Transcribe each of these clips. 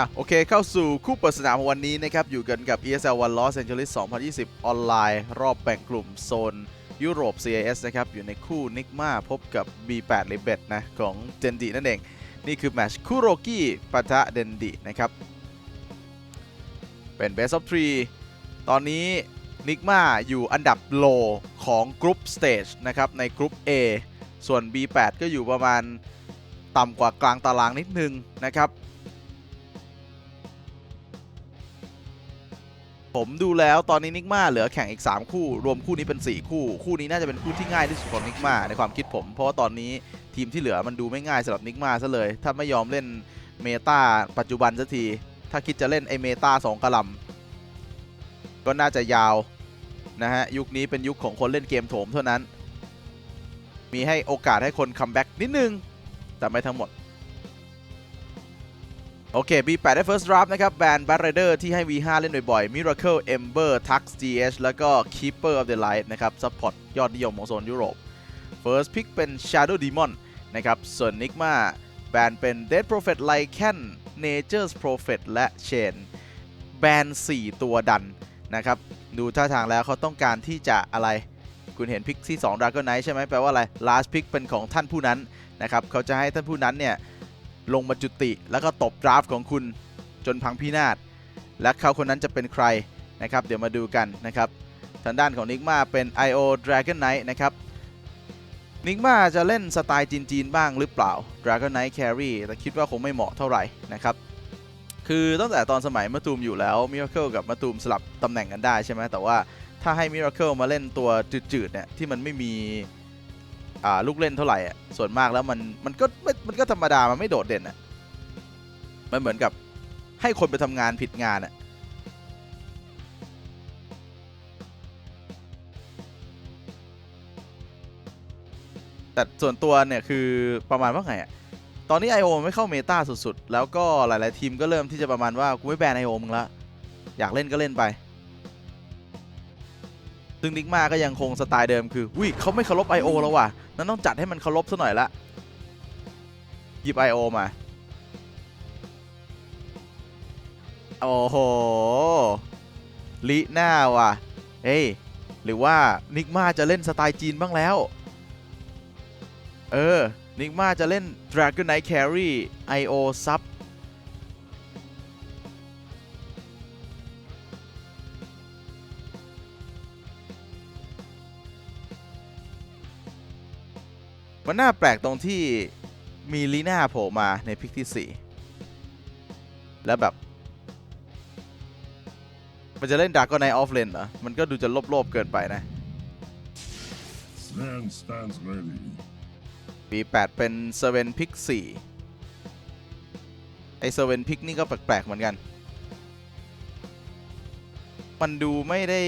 อะโอเคเข้าสู่คู่เปิดสนามวันนี้นะครับ อยู่กันกับ ESL One Los Angeles 2020 ออนไลน์ รอบแบ่งกลุ่มโซนยุโรป CIS นะครับ อยู่ในคู่นิกมาพบกับ B8 l i b e t นะ ของเจนดีนั่นเอง นี่คือแมตช์คุโรกิปะทะเดนดินะครับ เป็น Best of 3 ตอนนี้นิกมาอยู่อันดับโลของกรุ๊ปสเตจนะครับ ในกรุ๊ป A ส่วน B8 ก็อยู่ประมาณต่ำกว่ากลางตารางนิดนึงนะครับ ผมดูแล้วตอนนี้นิกมาเหลือแข่งอีก 3 คู่ รวมคู่นี้เป็น 4 คู่ คู่นี้น่าจะเป็นคู่ที่ง่ายที่สุดของนิกมาในความคิดผม เพราะว่าตอนนี้ทีมที่เหลือมันดูไม่ง่ายสำหรับนิกมาซะเลย ถ้าไม่ยอมเล่นเมตาปัจจุบันสักที ถ้าคิดจะเล่นไอเมตาสองกะลำก็น่าจะยาวนะฮะยุคนี้เป็นยุคของคนเล่นเกมโถมเท่านั้น มีให้โอกาสให้คนคัมแบ็กนิดนึงแต่ไม่ทั้งหมด โอเค B8 ได้ First Draft นะครับ แบน b a t Rider ที่ให้ V5 เล่นบ่อยๆ Miracle Ember Tux GH แล้วก็ Keeper of the Light นะครับ ซัพพอร์ตยอดนิยมของโซนยุโรป First Pick เป็น Shadow Demon นะครับ ส่วน Nigma แบนเป็น Dead Prophet Lycan Nature's Prophet และ Chain แบน 4 ตัวดันนะครับ ดูท่าทางแล้วเขาต้องการที่จะอะไร คุณเห็นพิกที่2 Dragon Knight ใช่ไหมแปลว่าอะไร Last Pick เป็นของท่านผู้นั้นนะครับ เขาจะให้ท่านผู้นั้นเนี่ย ลงมาจุติ แล้วก็ตบดราฟของคุณจนพังพินาศและเขาคนนั้นจะเป็นใครนะครับ เดี๋ยวมาดูกันนะครับ ทางด้านของนิกมาเป็น IO Dragon Knight นะครับนิกมาจะเล่นสไตล์จีนๆบ้างหรือเปล่า Dragon Knight Carry แต่คิดว่าคงไม่เหมาะเท่าไหร่นะครับ คือตั้งแต่ตอนสมัยมะตูมอยู่แล้ว Miracle กับมะตูมสลับตำแหน่งกันได้ใช่ไหมแต่ว่าถ้าให้ Miracle มาเล่นตัวจืดๆเนี่ยที่มันไม่มี ลูกเล่นเท่าไหร่อะส่วนมากแล้วมันมันก็ไม่มันก็ธรรมดามันไม่โดดเด่นอะมันเหมือนกับให้คนไปทำงานผิดงานอะแต่ส่วนตัวเนี่ยคือประมาณว่าไงอะตอนนี้ I.O. มันไม่เข้าเมตาสุดๆ แล้วก็หลาย ๆ ทีมก็เริ่มที่จะประมาณว่า กูไม่แบน I.O. มึงละ อยากเล่นก็เล่นไป ซึ่งนิกมาก็ยังคงสไตล์เดิมคืออุ้ยเขาไม่เคารพ I.O. แล้วว่ะนั้นต้องจัดให้มันเคารพซะหน่อยละหยิบ I.O. มา โอ้โหลิหน้าว่ะเฮ้ยหรือว่านิกมาจะเล่นสไตล์จีนบ้างแล้ว เออนิกมาจะเล่น Dragon Knight Carry I.O. Sub มันน่าแปลกตรงที่มีลีน่าโผล่มาในพิกที่ 4 แล้วแบบ มันจะเล่นด r ก o n ไนออฟเลนเหรอ มันก็ดูจะโลบๆเกินไปนะ Man stands ready. B8 เป็นเซเว่นพิก4ไอเซเว่นพิกนี่ก็แปลกๆเหมือนกัน มันดูไม่ได้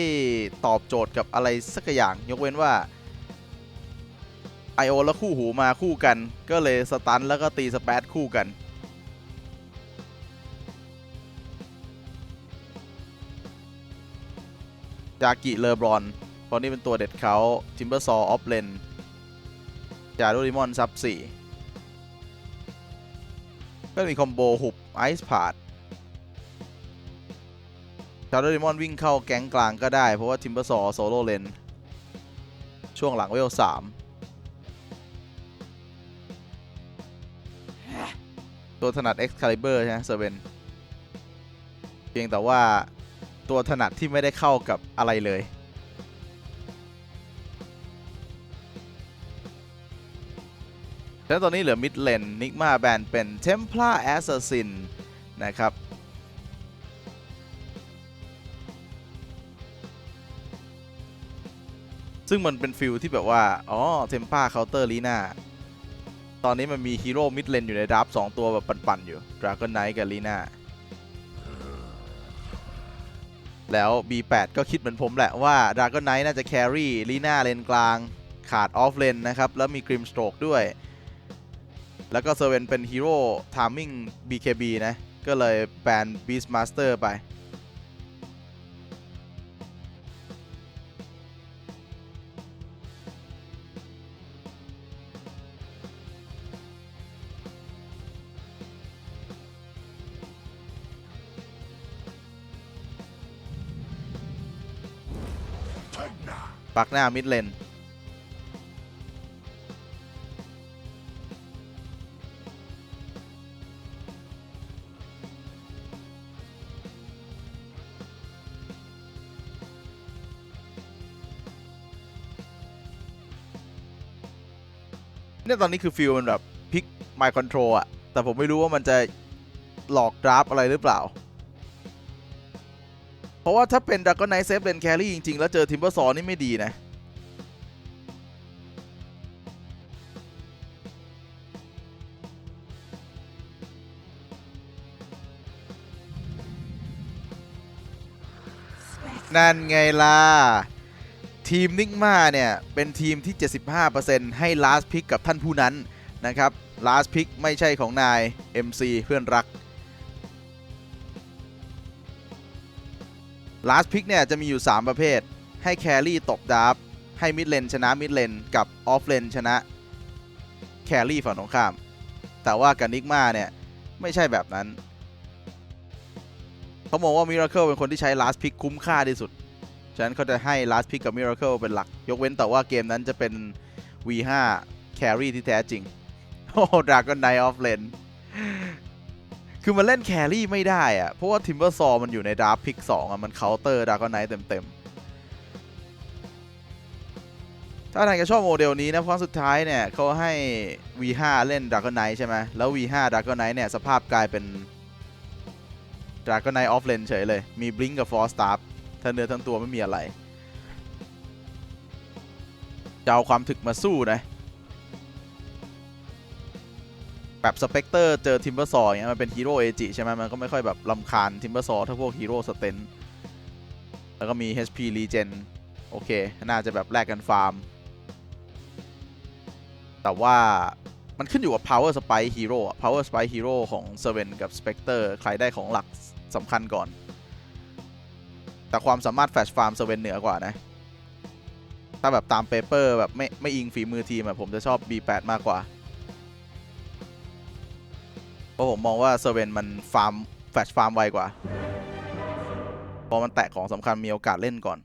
ตอบโจทย์กับอะไรสักอย่าง ยกเว้นว่า I.O. แล้วคู่หูมาคู่กัน ก็เลยสตันแล้วก็ตีสเปซคู่กัน จากิเลอบรอนเพราะนี่เป็นตัวเด็ดเขาทิมเบอร์ซอออฟเลนจาโดริมอนซับ4ก็มีคอมโบหุบไอซ์พาดจาโดริมอนวิ่งเข้าแก๊งกลางก็ได้ เพราะว่าทิมเบอร์ซอโซโล่เลนช่วงหลังเวล3 ตัวถนัด Excalibur ใช่ไหมเซเว่นเพียงแต่ว่าตัวถนัดที่ไม่ได้เข้ากับอะไรเลยแล้วตอนนี้เหลือมิดเลนนิกมาแบนเป็น Templar Assassin นะครับซึ่งมันเป็นฟิลที่แบบว่า อ๋อ เทม p าเคาน์เตอร์ลีน่า ตอนนี้มันมีฮีโร่มิดเลนอยู่ในดับสองตัวแบบปั่นๆอยู่ Dragon Knight กับลีน่าแล้ว B8 ก็คิดเหมือนผมแหละว่า Dragon Knight น่าจะแครี่ลีน่าเลนกลางขาดออฟเลนนะครับ แล้วมี Grim Stroke ด้วย แล้วก็เซเว่นเป็นฮีโร่ทามมิ่ง BKB นะ ก็เลยแบน Beastmaster ไป ปักหน้ามิดเลนเนี่ยตอนนี้คือฟิลมันแบบพลิกไมค์คอนโทรลอะแต่ผมไม่รู้ว่ามันจะหลอกดราฟอะไรหรือเปล่า เพราะว่าถ้าเป็นดักก็ไนเซฟเลนแครี่จริง ๆ แล้วเจอทิมเบอร์ซอนี่ไม่ดีนะนั่นไงล่ะ ทีมนิกมาเนี่ย เป็นทีมที่ 75%ให้ last pick กับท่านผู้นั้นนะครับ last pick ไม่ใช่ของนาย MC เพื่อนรัก last pick เนี่ยจะมีอยู่ 3 ประเภท ให้แครี่ตกดาร์ฟให้มิดเลนชนะมิดเลนกับออฟเลนชนะแครี่ฝั่งตรงข้าม แต่ว่ากับนิกมาเนี่ย ไม่ใช่แบบนั้น เขามองว่ามิราเคิลเป็นคนที่ใช้ last pick คุ้มค่าที่สุด ฉะนั้นเขาจะให้ last pick กับ Miracle เป็นหลัก ยกเว้นแต่ว่าเกมนั้นจะเป็น V5 carry ที่แท้จริง โอ้ Dragon Knight of Lane คือมันเล่นแครี่ไม่ได้อะเพราะว่า Timber Saw มันอยู่ในด r า f pick 2อะมัน counter Dragon Knight เต็มๆ ถ้าท่านก็ชอบโมเดลนี้นะเพราะสุดท้ายเนี่ยเขาให้ V5 เล่น Dragon Knight ใช่ไหมแล้ว V5 Dragon Knight เนี่ย สภาพกลายเป็น Dragon Knight of Lane เฉยเลย มี Blink กับ Force Staff ถ้าเนื้อทั้งตัวไม่มีอะไรจะเอาความถึกมาสู้นะ แบบสเปกเตอร์เจอทิมเบอร์ซออย่างเงี้ยมันเป็นฮีโร่เอจิใช่ไหมมันก็ไม่ค่อยแบบลำคาญทิมเบอร์ซอถ้าพวกฮีโร่สเตนแล้วก็มี HP Regen โอเค น่าจะแบบแลกกันฟาร์ม แต่ว่ามันขึ้นอยู่กับ Power Spike Hero Power Spike Hero ของ s e r v e n กับ Spectre ใครได้ของหลักสำคัญก่อน แต่ความสามารถแฟชฟาร์ม s e r v e n เหนือกว่านะ ถ้าแบบตามเปเปอร์แบบไม่ไม่อิงฝีมือทีมผมจะชอบ B8 มากกว่า เพราะผมมองว่าเซเว่นมันฟาร์มแฟชฟาร์มไวกว่า พอมันแตะของสำคัญมีโอกาสเล่นก่อน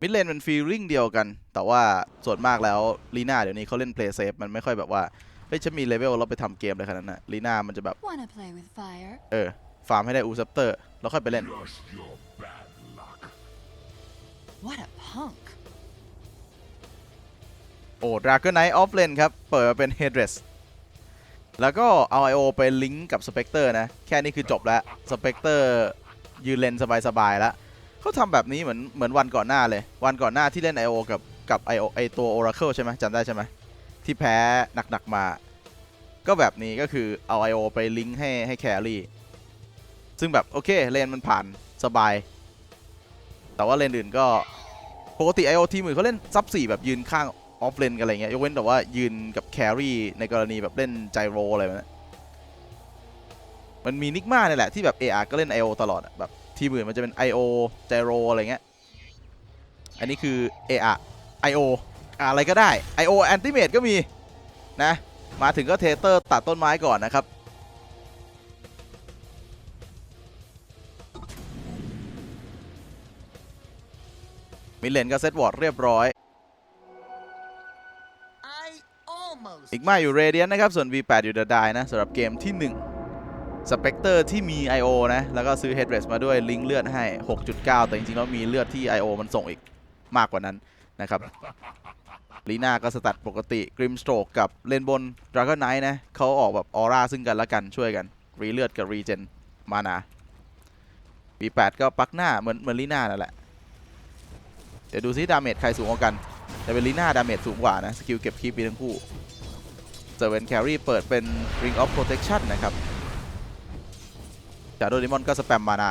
มิดเลนเป็นฟีลลิ่งเดียวกัน แต่ว่าส่วนมากแล้วลีน่าเดี๋ยวนี้เขาเล่นเพลย์เซฟมันไม่ค่อยแบบว่า เฮ้ยฉันมีเลเวลแล้วไปทำเกมเลยขนาดนั้นนะลีน่ามันจะแบบ Wanna play with fire? เออ ฟาร์มให้ได้อูซัปเตอร์ แล้วค่อยไปเล่น What a punk! โอ้ Dragon Knight of Lane ครับ เปิดมาเป็น Headrest แล้วก็เอา I.O. ไปลิงก์กับ Spectre นะ แค่นี้คือจบแล้ว Spectre ยืนเลนสบายๆแล้วเขาทำแบบนี้เหมือนเหมือนวันก่อนหน้าเลย วันก่อนหน้าที่เล่น I.O. กับกับ I.O. ไอตัว Oracle ใช่ไหมจำได้ใช่ไหมที่แพ้หนักๆมา ก็แบบนี้ก็คือเอา I.O. ไปลิงก์ให้ให้แครี่ซึ่งแบบโอเคเลนมันผ่านสบาย แต่ว่าเลนอื่นก็ปกติ I.O. ทีมอื่นเขาเล่นซับสี่แบบยืนข้างออฟเลนกันอะไรเงี้ยยกเว้นแต่ว่ายืนกับแครี่ในกรณีแบบเล่นไจโรอะไรแบบนั้มันมีนิกมาเนี่ยแหละที่แบบ AR ก็เล่น I.O. ตลอดแบบทีมอื่นมันจะเป็น I.O. ไจโรอะไรเงี้ยอันนี้คือ AR I.O. อะไรก็ได้ I.O. Antimate ก็มีนะมาถึงก็เทเตอร์ตัดต้นไม้ก่อนนะครับ มิดเลนก็เซตวอร์ดเรียบร้อย I almost อีกมาอยู่เรเดียนนะครับ ส่วน V8 อยู่เดอะไดนะสำหรับเกมที่ 1 สเปกเตอร์ที่มี I.O. นะ แล้วก็ซื้อ Headrest มาด้วยลิงก์เลือดให้ 6.9 แต่จริงๆ แล้วมีเลือดที่ I.O. มันส่งอีกมากกว่านั้นนะครับลีน่าก็สตัดปกติกริมสโตรกกับเลนบนดราก้อนไนท์นะเขาออกแบบออร่าซึ่งกันและกันช่วยกัน รีเลือดกับรีเจนมานา V8 ก็ปักหน้าเหมือนเหมือนลีน่านั่นแหละ เดี๋ยวดูซิดาเมจใครสูงกว่ากัน แต่เป็นลีน่าดาเมจสูงกว่านะ สกิลเก็บคีปมีทั้งคู่เซเว่นแครี่เปิดเป็น Ring of Protection นะครับจากโดดิมอนก็สแปมมานา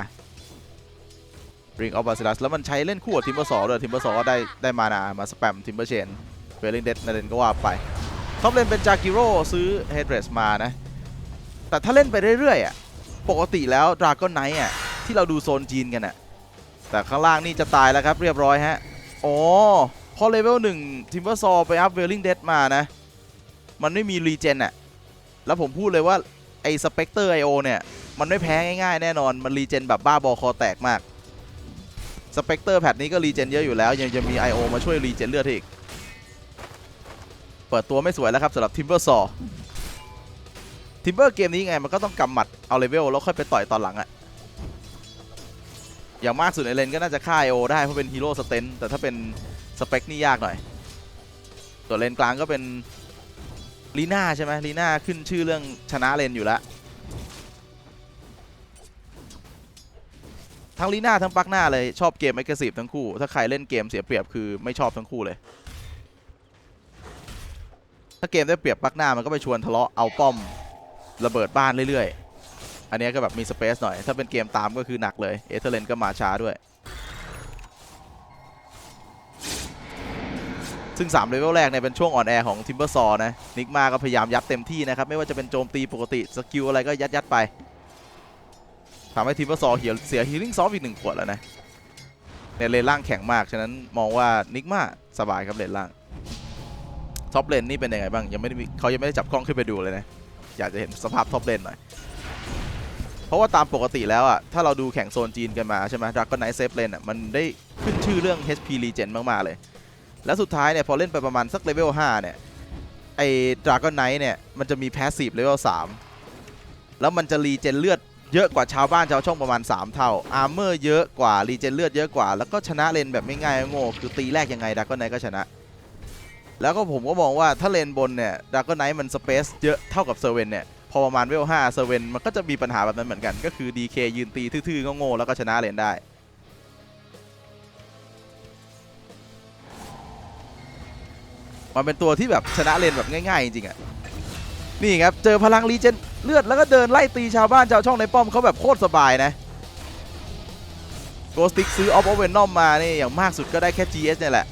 Ring of Basilis แล้วมันใช้เล่นคู่กับทิมเบอร์สอด้วยทิมเบอร์สอก็ได้ได้มานามาสแปมทิมเบอร์เชนเวลิงเดดนาเดนก็ว่าไปท็อปเลนเป็นจากิโร่ซื้อ Headrest มานะ แต่ถ้าเล่นไปเรื่อยๆอะปกติแล้ว Dragon Knight อะที่เราดูโซนจีนกันอะ แต่ข้างล่างนี่จะตายแล้วครับเรียบร้อยฮะอ๋อพอเลเวลหนึ่งทิมเบอร์ซอไปอัพเวลลิงเดดมานะ มันไม่มีรีเจนอะแล้วผมพูดเลยว่า ไอ้สเปกเตอร์ไอโอเนี่ย มันไม่แพ้ง่ายๆ แน่นอน มันรีเจนแบบบ้าบอคอแตกมากสเปกเตอร์แพทนี้ก็รีเจนเยอะอยู่แล้ว ยังจะมี I.O. มาช่วยรีเจนเลือดอีก เปิดตัวไม่สวยแล้วครับสำหรับทิมเบอร์ซอทิมเบอร์เกมนี้ไงมันก็ต้องกำหมัดเอาเลเวลแล้วค่อยไปต่อยตอนหลังอะ อย่างมากสุดในเลนก็น่าจะฆ่า I.O. ได้เพราะเป็นฮีโร่สเตนแต่ถ้าเป็นสเปคนี่ยากหน่อยส่วเลนกลางก็เป็นลีน่าใช่ไหมลีน่าขึ้นชื่อเรื่องชนะเลนอยู่แล้วทั้งลีน่าทั้งปักหน้าเลยชอบเกม a g g r e s s i v e ทั้งคู่ ถ้าใครเล่นเกมเสียเปรียบคือไม่ชอบทั้งคู่เลย ถ้าเกมได้เปรียบปักหน้ามันก็ไปชวนทะเลาะเอาป้อมระเบิดบ้านเรื่อยๆ อันนี้ก็แบบมีสเปซหน่อย ถ้าเป็นเกมตามก็คือหนักเลย เอเธอร์เลนก็มาช้าด้วย ซึ่ง3เลเวลแรกเนี่ยเป็นช่วงอ่อนแอของทิมเบอร์ซอนะนิกมาก็พยายามยัดเต็มที่นะครับ ไม่ว่าจะเป็นโจมตีปกติสกิลอะไรก็ยัดยัดไปทำให้ทิมเบอร์ซอเสียเสียฮีลิ่งซอฟอีกหนึ่งขวดแล้วนะในเลนล่างแข็งมาก ฉะนั้นมองว่านิกมาสบายครับเลนล่างท็อปเลนนี่เป็นยังไงบ้างยังไม่ได้เขายังไม่ได้จับกล้องขึ้นไปดูเลยนะอยากจะเห็นสภาพท็อปเลนหน่อย เพราะว่าตามปกติแล้วอะถ้าเราดูแข่งโซนจีนกันมาใช่ไหมดราก้อนไนท์เซฟเลนอะมันได้ขึ้นชื่อเรื่อง HP Regen มากๆเลย แล้วสุดท้ายเนี่ยพอเล่นไปประมาณสักเลเวล5เนี่ยไอ้ดราก้อนไนท์เนี่ยมันจะมีแพสซีฟเลเวล3แล้วมันจะรีเจนเลือดเยอะกว่าชาวบ้านชาวช่องประมาณ 3 เท่า อาร์เมอร์เยอะกว่า รีเจนเลือดเยอะกว่า แล้วก็ชนะเลนแบบไม่ง่ายโง่คือตีแรกยังไงดราก้อนไนท์ก็ชนะ แล้วก็ผมก็มองว่าถ้าเลนบนเนี่ยดราก้อนไนท์มันสเปซเยอะเท่ากับเซอร์เวนเนี่ย พอประมาณเวล5เซเว่นมันก็จะมีปัญหาแบบนั้นเหมือนกัน ก็คือ DK ยืนตีทื่อๆโง่ๆแล้วก็ชนะเลนได้ มันเป็นตัวที่แบบชนะเลนแบบง่ายๆจริงๆอะนี่ครับ เจอพลังรีเจนเลือดแล้วก็เดินไล่ตีชาวบ้านชาวช่องในป้อมเขาแบบโคตรสบายนะโกสติกซื้อออฟโอเวนนอมมานี่อย่างมากสุดก็ได้แค่ GS เนี่ยแหละ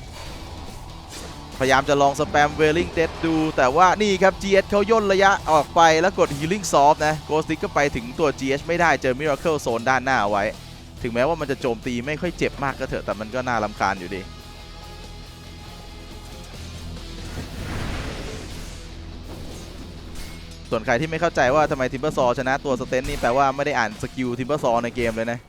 พยายามจะลองสแปมเวลิงเดดดู แต่ว่านี่ครับ GS เขาย่นระยะออกไปแล้วกด Healing Soft นะ Ghost Stick ก็ไปถึงตัว GS ไม่ได้เจอ Miracle Zone ด้านหน้าเอาไว้ ถึงแม้ว่ามันจะโจมตีไม่ค่อยเจ็บมากก็เถอะแต่มันก็น่ารำคาญอยู่ดีส่วนใครที่ไม่เข้าใจว่าทำไมทิมเบอร์ซอชนะตัวสเตนนี่แปลว่าไม่ได้อ่านสกิลทิมเบอร์ซอในเกมเลยนะ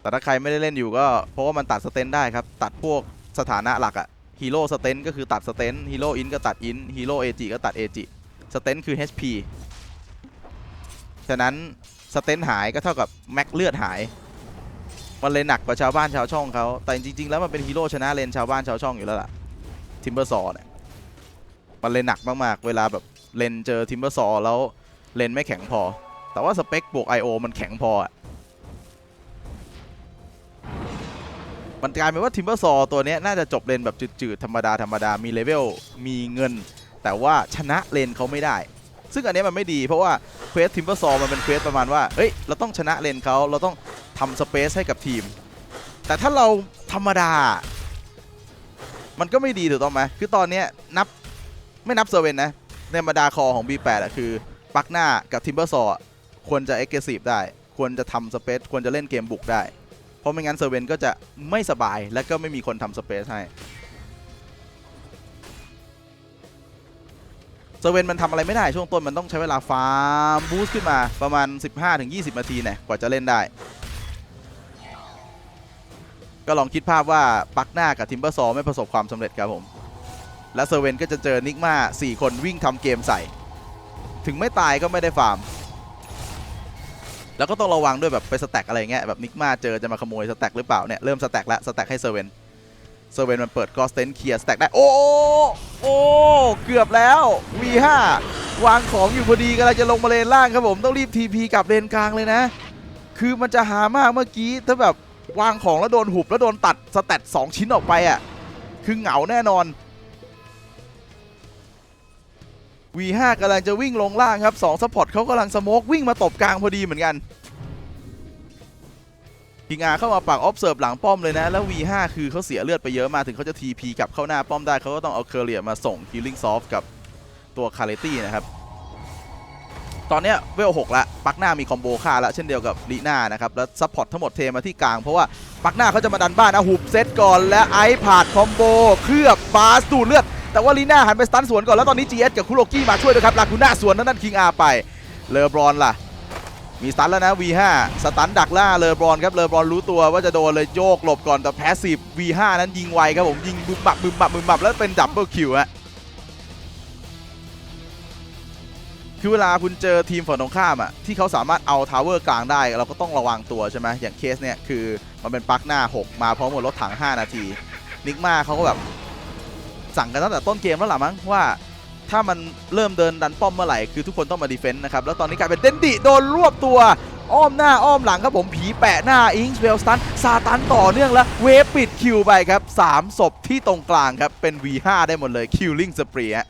แต่ถ้าใครไม่ได้เล่นอยู่ก็เพราะว่ามันตัดสเตนได้ครับ ตัดพวกสถานะหลักอะ ฮีโร่สเตนก็คือตัดสเตนฮีโร่อินก็ตัดอินฮีโร่เอจิก็ตัดเอจิสเตนคือ HP ฉะนั้นสเตนหายก็เท่ากับแม็กเลือดหาย มันเลยหนักกว่าชาวบ้านชาวช่องเขาแต่จริง ๆ แล้วมันเป็นฮีโร่ชนะเลนชาวบ้านชาวช่องอยู่แล้วล่ะทิมเบอร์ซอเนี่ยมันเลยหนักมากๆ เวลาแบบเลนเจอทิมเบอร์ซอแล้วเลนไม่แข็งพอ แต่ว่าสเปคบวก I.O. มันแข็งพออะ มันกลายเป็นว่าทิมเบอร์ซอตัวนี้น่าจะจบเลนแบบจืดๆ ธรรมดาธรรมดามีเลเวลมีเงิน แต่ว่าชนะเลนเขาไม่ได้ ซึ่งอันนี้มันไม่ดีเพราะว่าเควสทิมเบอร์ซอมันเป็นเควสประมาณว่าเอ้ยเราต้องชนะเลนเขาเราต้องทำสเปซให้กับทีม แต่ถ้าเราธรรมดา มันก็ไม่ดีถูกต้องไหมคือตอนนี้นับไม่นับเซเว่นนะในธรรดาคอของ B8 อะคือปักหน้ากับทิมเบอร์ซอควรจะเอ็กเ s ซีฟได้ ควรจะทำสเปซควรจะเล่นเกมบุกได้ ราะไม่งั้นเซอร์เวนก็จะไม่สบายและก็ไม่มีคนทำสเปซให้เซเวนมันทำอะไรไม่ได้ช่วงต้นมันต้องใช้เวลาฟาร์มบูสต์ขึ้นมาประมาณ 15-20 นาทีเนี่ยกว่าจะเล่นได้ ก็ลองคิดภาพว่าปักหน้ากับทิมเบอร์ซอไม่ประสบความสำเร็จครับผม และเซเวนก็จะเจอนิกมา4 คนวิ่งทำเกมใส่ ถึงไม่ตายก็ไม่ได้ฟาร์ม แล้วก็ต้องระวังด้วยแบบไปสแต็กอะไรเงี้ยแบบนิกมาเจอจะมาขโมยสแต็กหรือเปล่าเนี่ยเริ่มสแต็กแล้วสแต็กให้เซเว่นเซเว่นมันเปิดกอสเตนเคลียร์สแต็กได้โอ้โอ้เกือบแล้ว V5 วางของอยู่พอดีกำลังจะลงมาเลนล่างครับผมต้องรีบ TP กลับเลนกลางเลยนะ คือมันจะหามากเมื่อกี้ถ้าแบบวางของแล้วโดนหุบแล้วโดนตัดสแตทสองชิ้นออกไปอะคือเหงาแน่นอน V5 กำลังจะวิ่งลงล่างครับ2ซัพพอร์ตเขากำลังสโมกวิ่งมาตบกลางพอดีเหมือนกันพิงอาเข้ามาปักออฟเซิร์ฟหลังป้อมเลยนะ แล้ว V5 คือเขาเสียเลือดไปเยอะมาถึงเขาจะ TP กลับเข้าหน้าป้อมได้เขาก็ต้องเอาเคอร์เรียมาส่ง Healing Soft กับตัวคาเลตี้นะครับ ตอนนี้เวล6ละ ปักหน้ามีคอมโบฆ่าละเช่นเดียวกับลีน่านะครับ แล้วซัพพอร์ตทั้งหมดเทมาที่กลาง เพราะว่าปักหน้าเขาจะมาดันบ้านนะหุบเซตก่อนและไอผ่าดคอมโบเคลือบบาสดูเลือด แต่ว่าลีน่าหันไปสตันสวนก่อนแล้วตอนนี้ GS กับคุโรกี้มาช่วยด้วยครับลาคูน่าสวนนั่นนั่นคิงอาไปเลอบรอนล่ะ มีสตันแล้วนะ V5 สตันดักล่าเลอบรอนครับเลอบรอนรู้ตัวว่าจะโดนเลยโยกหลบก่อนแต่แพสซีฟ V5 นั้นยิงไวครับผมยิงบึมบับบึมบับบึมบับแล้วเป็นดับเบิลคิวฮะคือเวลาคุณเจอทีมฝั่งตรงข้ามอะที่เขาสามารถเอาทาวเวอร์กลางได้ เราก็ต้องระวังตัวใช่ไหมอย่างเคสเนี่ยคือมันเป็นปลั๊กหน้า 6 มาพร้อมกับรถถัง 5 นาทีนิกมาเขาก็แบบ สั่งกันตั้งแต่ต้นเกมแล้วล่ะมั้งว่า ถ้ามันเริ่มเดินดันป้อมเมื่อไหร่คือทุกคนต้องมาดีเฟนต์นะครับแล้วตอนนี้กลายเป็นเดนดิโดนรวบตัวอ้อมหน้าอ้อมหลังครับผมผีแปะหน้าอิงส์เวลสตันซาตันต่อเนื่องแล้วเวฟปิดคิวไปครับ3ศพที่ตรงกลางครับเป็น V5 ได้หมดเลยคิวลิงสปรีฮะ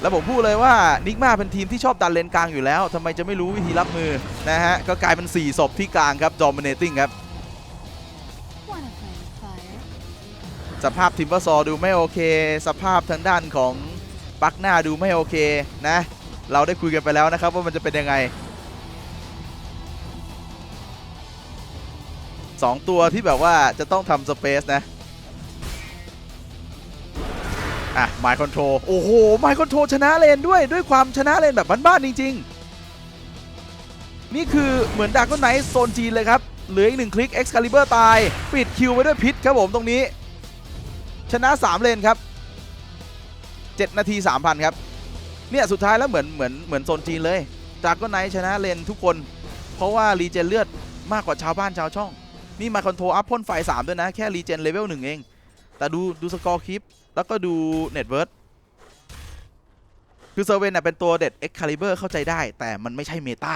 แล้วผมพูดเลยว่านิกมาเป็นทีมที่ชอบดันเลนกลางอยู่แล้วทำไมจะไม่รู้วิธีรับมือนะฮะก็กลายเป็น 4ศพที่กลางครับ dominating ครับ สภาพทิมเบอร์ซอดูไม่โอเค สภาพทางด้านของปักหน้าดูไม่โอเคนะ เราได้คุยกันไปแล้วนะครับว่ามันจะเป็นยังไงสองตัวที่แบบว่าจะต้องทำสเปซนะ อะไมค์คอนโทรโอ้โหไมค์คอนโทรชนะเลนด้วยด้วยความชนะเลนแบบบ้านๆจริง ๆ นี่คือเหมือนดากอนไนท์โซนจีนเลยครับ เหลืออีกหนึ่งคลิก Excalibur ตาย ปิดคิวไว้ด้วยพิษครับผมตรงนี้ ชนะ 3 เลนครับ 7 นาที 3,000 ครับ เนี่ย สุดท้ายแล้วเหมือนเหมือนเหมือนโซนจีนเลย จากก็ไนชนะเลนทุกคน เพราะว่ารีเจนเลือดมากกว่าชาวบ้านชาวช่อง นี่มาคอนโทรอัพพ่นไฟ 3 ด้วยนะ แค่รีเจนเลเวล1เอง แต่ดูดูสกอร์คลิป แล้วก็ดูเน็ตเวิร์ดคือเซอร์เวนเป็นตัวเด็ด Excalibur เข้าใจได้ แต่มันไม่ใช่เมตา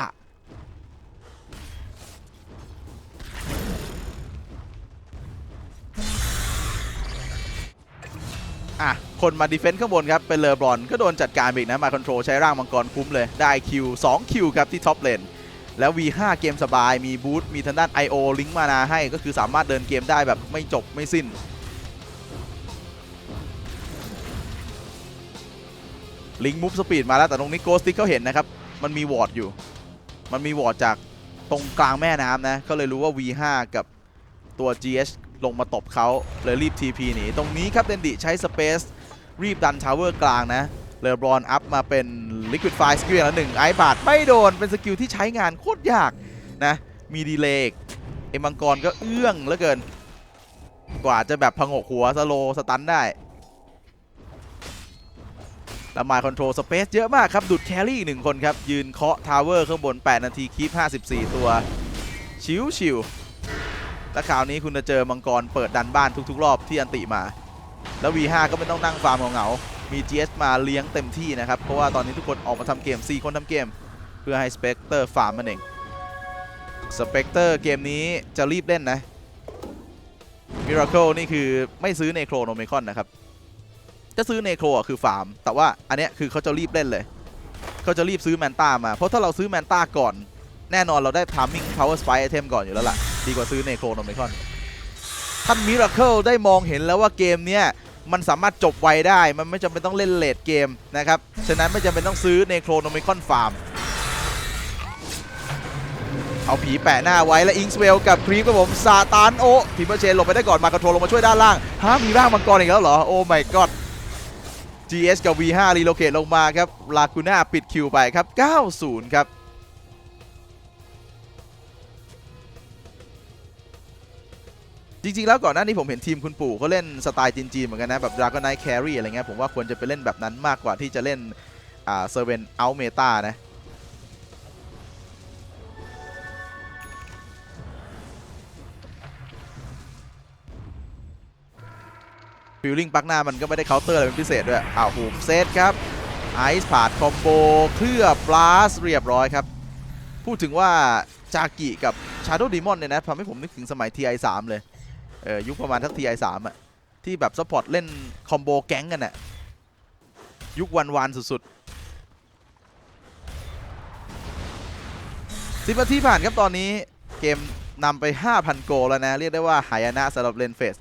อะ คนมาดีเฟนต์ข้างบนครับ เป็นเลอบรอนก็โดนจัดการอีกนะ มาคอนโทรลใช้ร่างมังกรคุ้มเลย ได้คิว2คิวครับที่ท็อปเลน แล้ว V5 เกมสบาย มีบูท มีทางด้าน IO ลิงก์มานาให้ ก็คือสามารถเดินเกมได้แบบไม่จบไม่สิ้น ลิงก์มูฟสปีดมาแล้ว แต่ตรงนี้โกสติกเขาเห็นนะครับ มันมีวอร์ดอยู่ มันมีวอร์ดจากตรงกลางแม่น้ำนะ ก็เลยรู้ว่า V5 กับตัว GH ลงมาตบเขาเลยรีบ TP หนีตรงนี้ครับเดนดิใช้สเปซรีบดันทาวเวอร์กลางนะเลอบรอนอัพมาเป็น Liquid Fire สกิลอย่างละหนึ่งไอบาดไม่โดนเป็นสกิลที่ใช้งานโคตรยากนะมีดีเลย์เอ็มังกรก็เอื้องเหลือเกิน กว่าจะแบบพงกหัวสโลสตันได้ล้วมาคอนโทรลสเปซเยอะมากครับ ดุดแครี่อีกหนึ่งคนครับ ยืนเคาะทาวเวอร์ข้างบน 8 นาทีคีป54 ตัว ชิวชิว แล้วคราวนี้คุณจะเจอมังกรเปิดดันบ้านทุกๆ รอบที่อันติมา แล้ว V5 ก็ไม่ต้องนั่งฟาร์มเหงาๆมี GS มาเลี้ยงเต็มที่นะครับ เพราะว่าตอนนี้ทุกคนออกมาทำเกม 4 คนทำเกม เพื่อให้สเปกเตอร์ฟาร์มมันเองสเปกเตอร์เกมนี้จะรีบเล่นนะ Miracle นี่คือไม่ซื้อในโครโนเมคอนนะครับ จะซื้อเนโครอะคือฟาร์ม แต่ว่าอันเนี้ยคือเขาจะรีบเล่นเลยเขาจะรีบซื้อแมนต้ามา เพราะถ้าเราซื้อแมนต้าก่อน แน่นอนเราได้ทามมิ่ง power spike item ก่อนอยู่แล้วล่ะ ดีกว่าซื้อเนโครโนเมคอนท่านมิราเคิลได้มองเห็นแล้วว่าเกมเนี้ยมันสามารถจบไวได้ มันไม่จำเป็นต้องเล่นเลดเกมนะครับ ฉะนั้นไม่จำเป็นต้องซื้อเนโครโนเมคอนฟาร์ม เอาผีแปะหน้าไว้และอิงสเวลกับครีปครับผมซาตานโอทีมเปอร์เชนหลบไปได้ก่อน มาคอนโทรลลงมาช่วยด้านล่างฮะมีร่างมังกรอีกแล้วเหรอ โอ้ my god GS กับ V5 รีโลเกตลงมาครับ ลากูน่าปิดคิวไปครับ 90 ครับ จริงๆ แล้วก่อนหน้านี้ผมเห็นทีมคุณปู่เขาเล่นสไตล์จีนๆเหมือนกันนะ แบบ Dragon Knight Carry อะไรเงี้ยผมว่าควรจะไปเล่นแบบนั้นมากกว่าที่จะเล่นอ่าเซเว่นเอาเมตานะฟิลลิ่งปักหน้ามันก็ไม่ได้เคาน์เตอร์อะไรเป็นพิเศษด้วยอ้าวหูมเซตครับไอซ์ผาดคอมโบเคลือบปลาสเรียบร้อยครับ พูดถึงว่าจากิกับ Shadow Demon เนี่ยนะทำให้ผมนึกถึงสมัย TI3 เลย เออยุคประมาณทัก TI3 อะที่แบบซัพพอร์ตเล่นคอมโบแก๊งกันอะยุควันวานสุดๆสิบนาทีผ่านครับตอนนี้เกมนำไป 5,000 โกลแล้วนะ เรียกได้ว่าหายนะสำหรับเลนเฟส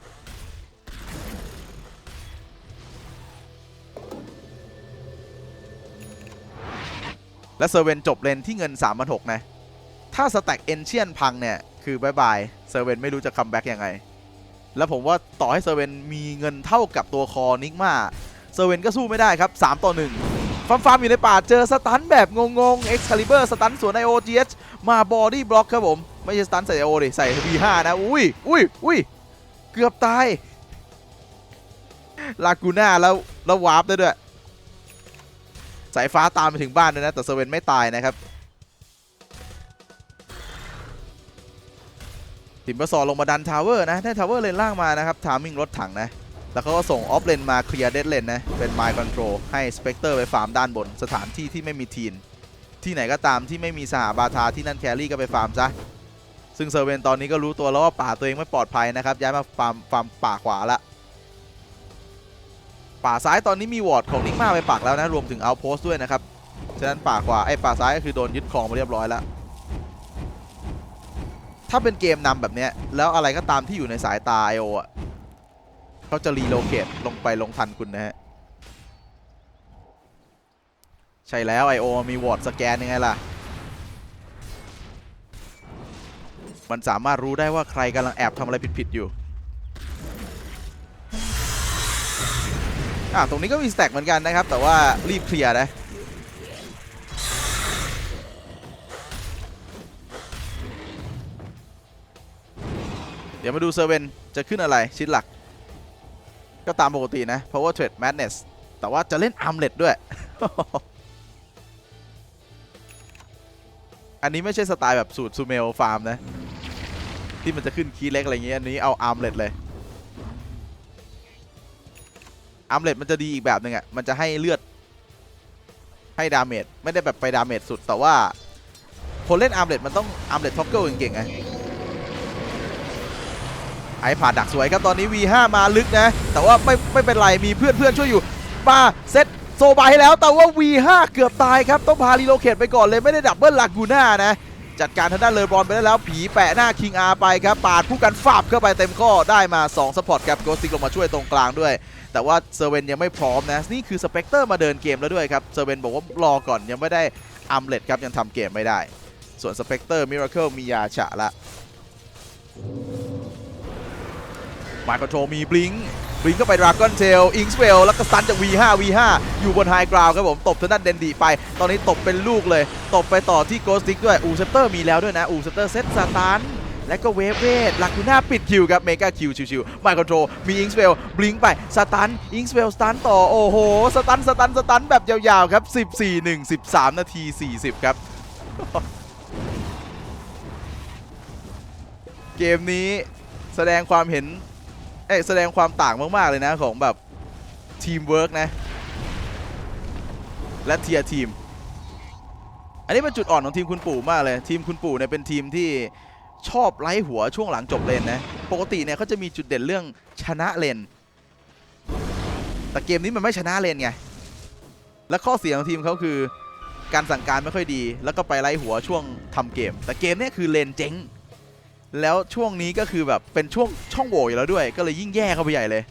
และเซอร์เวนจบเลนที่เงิน 3 6 0 0นะ ถ้าสแต็กเอนเชียนพังเนี่ย คือบายบาย เซอร์เวนไม่รู้จะคัมแบ็กยังไง แล้วผมว่าต่อให้เซเวนมีเงินเท่ากับตัวคอนิกมาเซเวนก็สู้ไม่ได้ครับ 3 ต่อ 1 ฟาร์มฟาร์มอยู่ในป่าเจอสตันแบบงงๆ Excalibur สตันสวน IO GH มาบอดี้บล็อกครับผม ไม่ใช่สตันใส่ IO ดิใส่ V5 นะ อุ้ยอุ้ยอุ้ยเกือบตายลากูน่าแล้วแล้ววาร์ปได้ด้วย สายฟ้าตามไปถึงบ้านด้วยนะ แต่เซเว่นไม่ตายนะครับ ติมเบอร์ซอลงมาดันทาวเวอร์นะได้ทาวเวอร์เลนล่างมานะครับทามิ่งรถถังนะ แล้วเขาก็ส่งออฟเลนมาเคลียร์เดดเลนนะ เป็นไม n ์คอนโทรลให้สเปกเตอร์ไปฟาร์มด้านบน สถานที่ที่ไม่มีทีน ที่ไหนก็ตามที่ไม่มีสหบาทาที่นั่นแครี่ก็ไปฟาร์มซะ ซึ่งเซอร์เวนตอนนี้ก็รู้ตัวแล้วว่าป่าตัวเองไม่ปลอดภัยนะครับ ย้ายมาฟาร์มฟาร์มป่าขวาละป่าซ้ายตอนนี้มีวอร์ดของนิกมาไปปักแล้วนะ รวมถึงเอาโพสด้วยนะครับ ฉะนั้นป่าขวาไอ้ป่าซ้ายก็คือโดนยึดครองไปเรียบร้อยแล้ว ถ้าเป็นเกมนำแบบเนี้ย แล้วอะไรก็ตามที่อยู่ในสายตาไอโออะเขาจะรีโลเกตลงไปลงทันคุณนะฮะ ใช่แล้ว I.O. มีวอร์ดสแกนยังไงล่ะ มันสามารถรู้ได้ว่าใครกำลังแอบทำอะไรผิดๆอยู่อะตรงนี้ก็มีสแต็กเหมือนกันนะครับ แต่ว่ารีบเคลียร์นะ เดี๋ยวมาดูเซเว่นจะขึ้นอะไรชิ้นหลัก ก็ตามปกตินะ Power Trade Madness แต่ว่าจะเล่น Armlet ด้วย อันนี้ไม่ใช่สไตล์แบบสูตรซูเมลฟาร์มนะ ที่มันจะขึ้นคีย์เล็กอะไรเงี้ยอันนี้เอา Armlet เลย Armlet มันจะดีอีกแบบหนึ่งอะ มันจะให้เลือด ให้ดาเมจไม่ได้แบบไปดาเมจสุดแต่ว่าคนเล่น Armlet มันต้อง Armlet Toggle เก่งๆไง ไอ้ผ่าดักสวยครับตอนนี้ V5 มาลึกนะ แต่ว่าไม่ไม่เป็นไรมีเพื่อนเพื่อนช่วยอยู่มาเซตโซบายแล้วแต่ว่า V5 เกือบตายครับต้องพารีโลเคทไปก่อนเลยไม่ได้ดับเบิลลากูน่านะจัดการทางด้านเลอบรอนไปได้แล้ว ผีแปะหน้าคิงอาไปครับ ปาดผู้กันฟาบเข้าไปเต็มข้อได้มา2ซัพพอร์ตครับโกสติกลงมาช่วยตรงกลางด้วย แต่ว่าเซเว่นยังไม่พร้อมนะ นี่คือสเปกเตอร์มาเดินเกมแล้วด้วยครับเซเว่นบอกว่ารอก่อนยังไม่ได้อัมเลตครับยังทำเกมไม่ได้ ส่วนสเปกเตอร์มิราเคิลมียาฉะละ มาคอนโทรมีบลิงบลิงก็ไปดราก้อนเทลอิงสเวลแล้วก็สตันจาก V5 V5 อยู่บนไฮกราวครับผมตบทางด้านเดนดีไป ตอนนี้ตบเป็นลูกเลย ตบไปต่อที่โกสติกด้วยอูเซปเตอร์มีแล้วด้วยนะอูเซปเตอร์เซตสตันและก็เวฟเวทลักคูน่าปิดคิวครับเมกาคิวชิวๆมาคอนโทรมีอิงสเวลบลิงไปสตันอิงสเวลสตันต่อโอ้โหสตันสตันสตันแบบยาวๆครับ 14 1 13 นาที 40 ครับ เกมนี้แสดงความเห็น เอ้ยแสดงความต่างมาก ๆ เลยนะของแบบทีมเวิร์กนะ และเทียทีม อันนี้เป็นจุดอ่อนของทีมคุณปู่มากเลย ทีมคุณปู่เนี่ยเป็นทีมที่ชอบไล่หัวช่วงหลังจบเลนนะ ปกติเนี่ยเขาจะมีจุดเด่นเรื่องชนะเลน แต่เกมนี้มันไม่ชนะเลนไง และข้อเสียของทีมเขาคือ การสั่งการไม่ค่อยดี แล้วก็ไปไล่หัวช่วงทำเกม แต่เกมนี้คือเลนเจ๊ง แล้วช่วงนี้ก็คือแบบเป็นช่วงช่องโหว่อยู่แล้วด้วย ก็เลยยิ่งแย่เข้าไปใหญ่เลย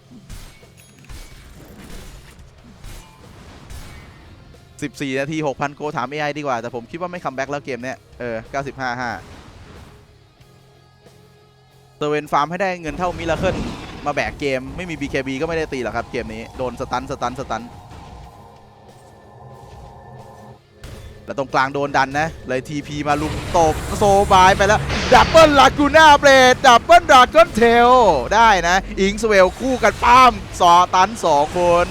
14 นาที 6,000 โกถาม AI ดีกว่า แต่ผมคิดว่าไม่คัมแบ็กแล้วเกมเนี้ย เออ 95 5เซเวนฟาร์มให้ได้เงินเท่ามิลาเคิลมาแบกเกม ไม่มี BKB ก็ไม่ได้ตีหรอกครับ เกมนี้ โดนสตันสตันสตัน แล้วตรงกลางโดนดันนะ เลย TP มาลุมตบโซบายไปแล้วดับเบิลลากูน่าเบรดดับเบิลดราก้อนเทลได้นะ อิงสเวลคู่กันป้ามสอตัน 2 คน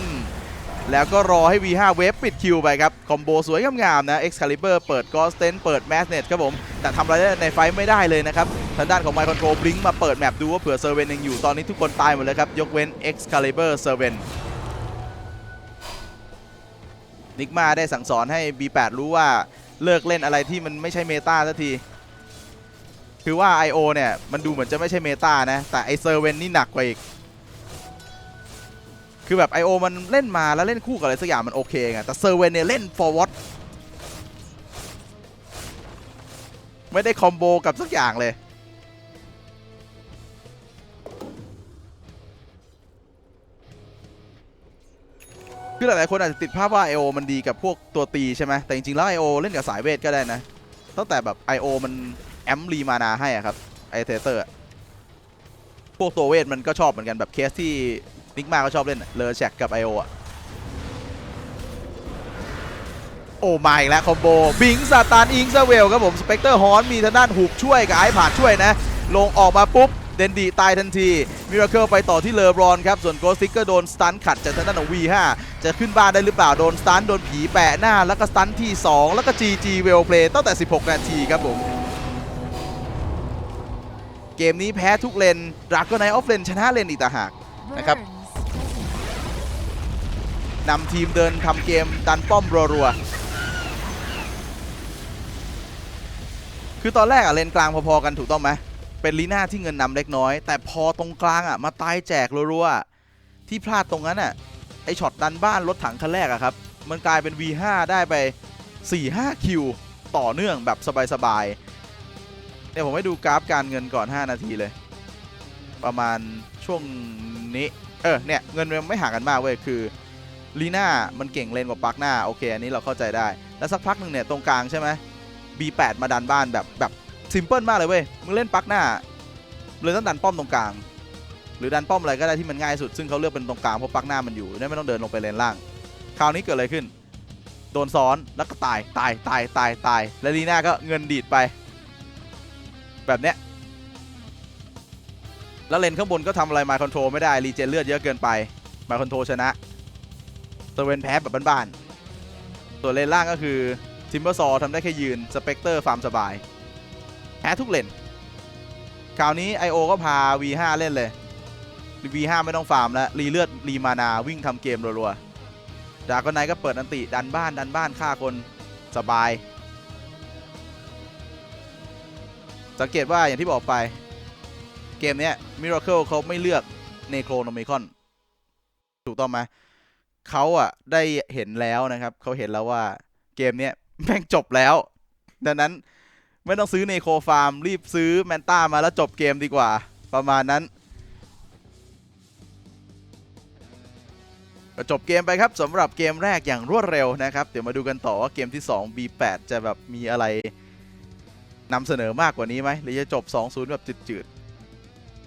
แล้วก็รอให้ V5 เวฟปิดคิวไปครับ คอมโบสวยงามๆนะ Excalibur เปิด Ghost t e n เปิด Mass Net ครับผม แต่ทำอะไรในไฟไม่ได้เลยนะครับ ทางด้านของ My Control Blink มาเปิดแมปดูว่าเผื่อเซอร์เวนยังอยู่ตอนนี้ทุกคนตายหมดเลยครับ ยกเว้น Excalibur เซอร์เวน นิกมาได้สั่งสอนให้ B8 รู้ว่าเลิกเล่นอะไรที่มันไม่ใช่เมตาสักที คือว่า I.O. เนี่ย มันดูเหมือนจะไม่ใช่เมตานะ แต่ไอเซอร์เวนนี่หนักกว่าอีก คือแบบ I.O. มันเล่นมาแล้วเล่นคู่กับอะไรสักอย่างมันโอเคไงแต่เซอร์เวนเนี่ยเล่น forward ไม่ได้คอมโบกับสักอย่างเลย คือหลายๆคนอาจจะติดภาพว่า I.O. มันดีกับพวกตัวตีใช่ไหมแต่จริงๆแล้ว I.O. เล่นกับสายเวทก็ได้นะ ตั้งแต่แบบ I.O. มันแอมรีมานาให้อะครับไอเทเตอร์พวกตัวเวทมันก็ชอบเหมือนกันแบบเคสที่นิกมาก็ชอบเล่นเลอแชกกับ I.O. อะโอ้มาอีกแล้วคอมโบบิงซาตานอิงซาเวลครับผมสเปกเตอร์ฮอนมีทางด้านหุบช่วยกับไอ้ผ่านช่วยนะ ลงออกมาปุ๊บ เดนดีตายทันทีมิราเคิลไปต่อที่เลอบรอนครับส่วนโกสติกก็โดนสตันขัดจากทางด้านของ V5 จะขึ้นบ้านได้หรือเปล่าโดนสตันโดนผีแปะหน้า แล้วก็สตันที่ 2 แล้วก็ GG เวลเพลย์ตั้งแต่ 16 นาทีครับผมเกมนี้แพ้ทุกเลนดราก้อนไนออฟเลนชนะเลนอีกต่างหากนะครับนำทีมเดินทำเกมดันป้อมรัวๆคือตอนแรกอะเลนกลางพอๆกันถูกต้องไหม เป็นลีน่าที่เงินนำเล็กน้อย แต่พอตรงกลางอะมาตายแจกรัวๆที่พลาดตรงนั้นอะไอช็อตดันบ้านรถถังคันแรกอะครับ มันกลายเป็น V5 ได้ไป 4-5 คิว ต่อเนื่องแบบสบายๆเนี่ยวผมให้ดูกราฟการเงินก่อน 5 นาทีเลย ประมาณช่วงนี้ เออ เนี่ย เงินมันไม่ห่างกันมากเว้ย คือลีน่ามันเก่งเลนกว่าปักหน้า โอเค อันนี้เราเข้าใจได้ แล้วสักพักหนึ่งเนี่ย ตรงกลางใช่ไหม B8 มาดันบ้านแบบแบบ ซิมเพิลมากเลยเว้ย มึงเล่นปักหน้าเลยต้องดันป้อมตรงกลาง หรือดันป้อมอะไรก็ได้ที่มันง่ายสุด ซึ่งเขาเลือกเป็นตรงกลางเพราะปักหน้ามันอยู่ไม่ต้องเดินลงไปเลนล่าง คราวนี้เกิดอะไรขึ้น โดนซ้อนแล้วก็ตายตายตายตายตาย แล้วลีน่าก็เงินดีดไป แบบเนี้ย แล้วเลนข้างบนก็ทำอะไรมาคอนโทรลไม่ได้รีเจนเลือดเยอะเกินไปมาคอนโทรลชนะตัวเวนแพ้แบบบ้านๆตัวเลนล่างก็คือทิมเบอร์ซอทำได้แค่ยืนสเปกเตอร์ฟาร์มสบาย แพ้ทุกเลนคราวนี้ I.O. ก็พา V5 เล่นเลย V5 ไม่ต้องฟาร์มแล้ว รีเลือด รีมานาวิ่งทำเกมรัวๆดากอนไนก็เปิดอันติ ดันบ้านดันบ้านฆ่าคนสบาย สังเกตว่าอย่างที่บอกไป เกมเนี้ยมิราเคิลเขาไม่เลือกเนโครโนมิคอน ถูกต้องไหมเขาอะได้เห็นแล้วนะครับ เขาเห็นแล้วว่าเกมเนี้ยแม่งจบแล้ว ดังนั้น ไม่ต้องซื้อเนโคฟาร์ม รีบซื้อแมนต้ามาแล้วจบเกมดีกว่า ประมาณนั้นก็จบเกมไปครับสำหรับเกมแรกอย่างรวดเร็วนะครับ เดี๋ยวมาดูกันต่อว่าเกมที่ 2 B8 จะแบบมีอะไรนำเสนอมากกว่านี้ไหมหรือจะจบ 2-0 แบบจืดๆ